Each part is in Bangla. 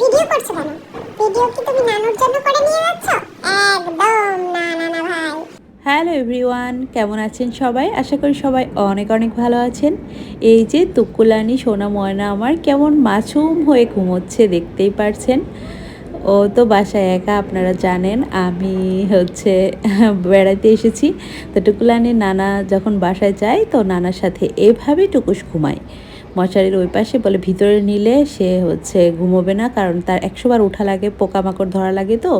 ভিডিও করছ কেন? ভিডিও কি তুমি নানুর জন্য করে নিয়ে যাচ্ছ? একদম না না না ভাই। হ্যালো এভরিওয়ান কেমন আছেন সবাই? আশা করি সবাই অনেক অনেক ভালো আছেন। এই যে তুকুলানি, সোনা ময়না আমার কেমন মাছুম হয়ে ঘুমোচ্ছে দেখতেই পারছেন। ও তো বাসায় একা, আপনারা জানেন, আমি হচ্ছে বেড়াতে এসেছি। তো টুকুলানি নানা যখন বাসায় যায়, তো নানার সাথে এভাবে টুকুস ঘুমায়। মশারির ওই পাশে বলে, ভিতরে নিলে সে হচ্ছে ঘুমোবে না, কারণ তার একশোবার উঠা লাগে, পোকামাকড় ধরা লাগে তো।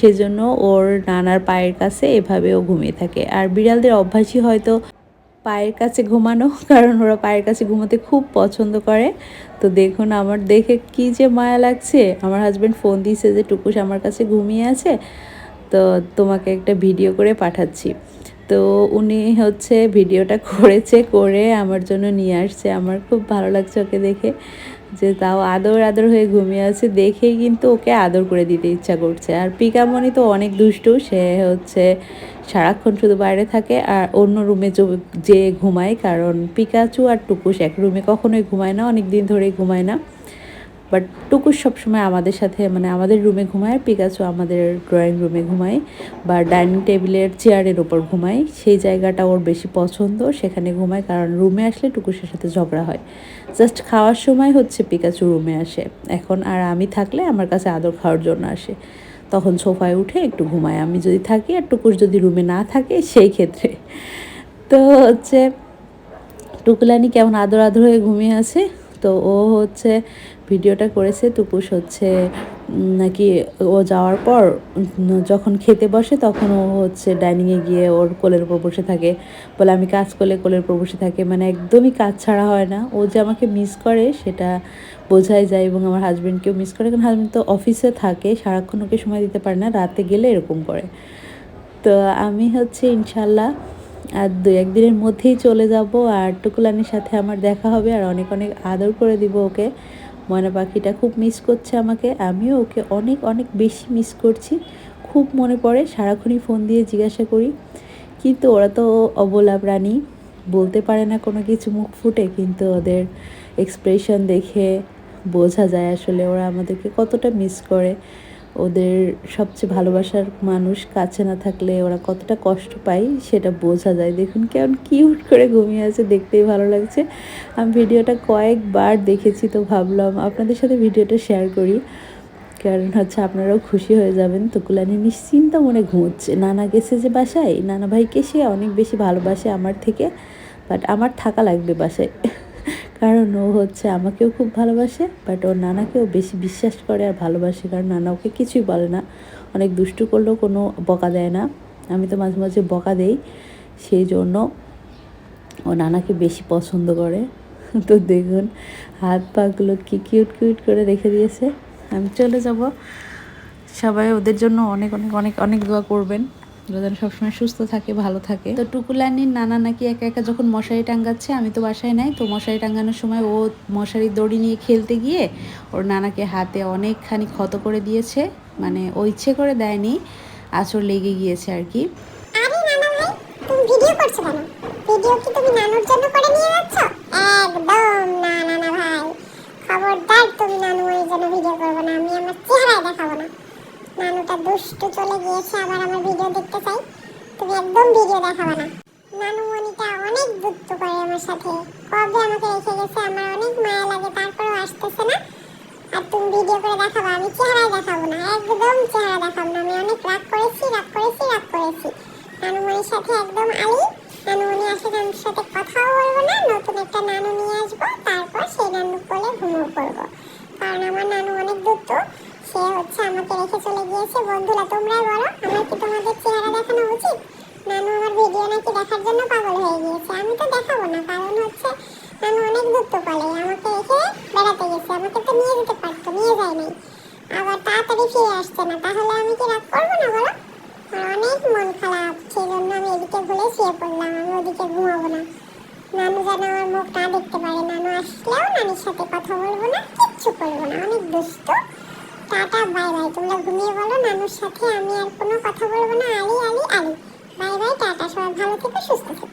সেই জন্য ওর নানার পায়ের কাছে এভাবেও ঘুমিয়ে থাকে। আর বিড়ালদের অভ্যাসই হয়তো পায়ের কাছে ঘুমানো, কারণ ওরা পায়ের কাছে ঘুমাতে খুব পছন্দ করে। তো দেখুন আমার দেখে কি যে মায়া লাগছে। আমার হাজব্যান্ড ফোন দিয়েছে যে টুকুস আমার কাছে ঘুমিয়ে আছে, তো তোমাকে একটা ভিডিও করে পাঠাচ্ছি। তো উনি হচ্ছে ভিডিওটা করেছে, করে আমার জন্য নিয়ে আসছে। আমার খুব ভালো লাগছে ওকে দেখে যে তাও আদর আদর হয়ে ঘুমিয়ে আছে। দেখেই কিন্তু ওকে আদর করে দিতে ইচ্ছা করছে। আর পিকামণি তো অনেক দুষ্টু, সে হচ্ছে সারাক্ষণ শুধু বাইরে থাকে আর অন্য রুমে যে ঘুমায়। কারণ পিকাচু আর টুকুস এক রুমে কখনোই ঘুমায় না অনেক দিন ধরেই ঘুমায় না। বাট টুকুস সবসময় আমাদের সাথে মানে আমাদের রুমে ঘুমায় পিকাচু আমাদের ড্রয়িং রুমে ঘুমায় বা ডাইনিং টেবিলের চেয়ারের ওপর ঘুমায়। সেই জায়গাটা ওর বেশি পছন্দ, সেখানে ঘুমায় কারণ রুমে আসলে টুকুসের সাথে ঝগড়া হয়। জাস্ট খাওয়ার সময় হচ্ছে পিকাচু রুমে আসে। এখন আর আমি থাকলে আমার কাছে আদর খাওয়ার জন্য আসে। তখন সোফায় উঠে একটু ঘুমায়। আমি যদি থাকি আর টুকুস যদি রুমে না থাকে, সেই ক্ষেত্রে। তো হচ্ছে, টুকুলানি কেমন আদর আদর হয়ে ঘুমিয়ে আছে? তো ও হচ্ছে ভিডিওটা করেছে টুকুস হচ্ছে নাকি ও যাওয়ার পর যখন খেতে বসে তখন ও হচ্ছে ডাইনিংয়ে গিয়ে ওর কোলের উপর বসে থাকে। বলে, আমি কাজ করলে কোলের উপর বসে থাকে। মানে একদমই কাজ ছাড়া হয় না। ও যে আমাকে মিস করে সেটা বোঝাই যায় এবং আমার হাজব্যান্ডকেও মিস করে। কারণ হাজব্যান্ড তো অফিসে থাকে, সারাক্ষণ ওকে সময় দিতে পারে না, রাতে গেলে এরকম করে। তো আমি হচ্ছে, ইনশাল্লাহ আর দু একদিনের মধ্যেই চলে যাব আর টুকুলানির সাথে আমার দেখা হবে আর অনেক অনেক আদর করে দিব ওকে। ময়না পাখিটা খুব মিস করছে আমাকে, আমিও ওকে অনেক অনেক বেশি মিস করছি। খুব মনে পড়ে, সারাক্ষণই ফোন দিয়ে জিজ্ঞাসা করি কিন্তু ওরা তো অবলা প্রাণী, বলতে পারে না কোনো কিছু মুখ ফুটে, কিন্তু ওদের এক্সপ্রেশন দেখে বোঝা যায় আসলে ওরা আমাদেরকে কতটা মিস করে। ওদের সবচেয়ে ভালোবাসার মানুষ কাছে না থাকলে ওরা কতটা কষ্ট পায় সেটা বোঝা যায়। দেখুন কেমন কিউট করে ঘুমিয়ে আছে, দেখতেই ভালো লাগছে। আমি ভিডিওটা কয়েকবার দেখেছি তো ভাবলাম আপনাদের সাথে ভিডিওটা শেয়ার করি। কারণ হচ্ছে আপনারাও খুশি হয়ে যাবেন। তো কুলানি নিশ্চিন্ত মনে ঘুমোচ্ছে। নানা গেছে যে বাসায়, নানা ভাইকে সে অনেক বেশি ভালোবাসে আমার থেকে বাট আমার থাকা লাগবে বাসায়। কারণ ও হচ্ছে আমাকেও খুব ভালোবাসে বাট ওর নানাকেও বেশি বিশ্বাস করে আর ভালোবাসে, কারণ নানা ওকে কিছুই বলে না। অনেক দুষ্টু করলেও কোনো বকা দেয় না। আমি তো মাঝে মাঝে বকা দেই, সেই জন্য ও নানাকে বেশি পছন্দ করে। তো দেখুন, হাত পাগুলো কি কিউট কিউট করে রেখে দিয়েছে। আমি চলে যাব। সবাই ওদের জন্য অনেক অনেক অনেক অনেক দোয়া করবেন। ওরা যেন সবসময় সুস্থ থাকে ভালো থাকে। তো টুকুলানির নানা নাকি একা একা যখন মশারি টাঙ্গাচ্ছে আমি তো বাসায় নাই তো মশারি টাঙ্গানোর সময় ও মশারি দড়ি নিয়ে খেলতে গিয়ে ওর নানাকে হাতে অনেকখানি ক্ষত করে দিয়েছে। মানে ও ইচ্ছে করে দেয়নি আচর লেগে গিয়েছে আর কি। আরে নানা ভাই তুমি ভিডিও করছ কেন? ভিডিও কি তুমি নানুর জন্য করে নিয়ে যাচ্ছ একদম না না না ভাই খবরদার তুমি নানু মনির জন্য ভিডিও করবে না আমি আমার চেহারায় দেখাবো না নানুটা দুষ্টু চলে গিয়েছে, আবার আমার ভিডিও দেখতে চাই। তুমি একদম ভিডিও দেখাবে না। নানু মনিটা অনেক দুষ্টু করে আমার সাথে। কবে আমাকে রেখে গেছে, আমার অনেক মায়া লাগে, তারপরেও আসতেছে না। আর তুমি ভিডিও করে দেখাবো, আমি চেহারায় দেখাবো না, একদম চেহারা দেখাবো না। আমি অনেক রাগ করেছি রাগ করেছি রাগ করেছি। নানুমণির সাথে একদম আলি। নানুমণি আসলে নানুর সাথে কথাও বলব না, নতুন একটা নানু নিয়ে আসব, তারপর সেই নানু কোলে ঘুমো করব। কারণ আমার নানু অনেক দুঃখ। আমাকে রেখে চলে গিয়েছে। বন্ধুরা, তোমরাই বলো, আমার কি তোমাদের চেহারা দেখানো উচিত? নানু আমার ভিডিও নাকি দেখার জন্য পাগল হয়ে গিয়েছে। আমি তো দেখাবো না, কারণ হচ্ছে নানু অনেক দুঃখ করে আমাকে রেখে বেড়াতে গেছে। আমাকে তো নিয়ে যেতে পারতো, নিয়ে যায় নাই। আবার তাড়াতাড়ি ফিরে আসছে না। তাহলে আমি কি রাগ করব না বলো? অনেক মন খারাপ। সেই জন্য আমি এদিকে ভুলে শুয়ে পড়লাম। আমি ওদিকে ঘুমাবো না। নানু যেন আমার মুখ না দেখতে পারে। নানু আসলেও নানির সাথে কথা বলব না, কিচ্ছু করব না। অনেক দুষ্ট। টাটা বাই বাই তোমরা ঘুমিয়ে বলো নানুর সাথে আমি আর কোনো কথা বলব না, আলি আলি আলি। বাই বাই, টাটা, সবাই ভালো থেকো, সুস্থ থেকো।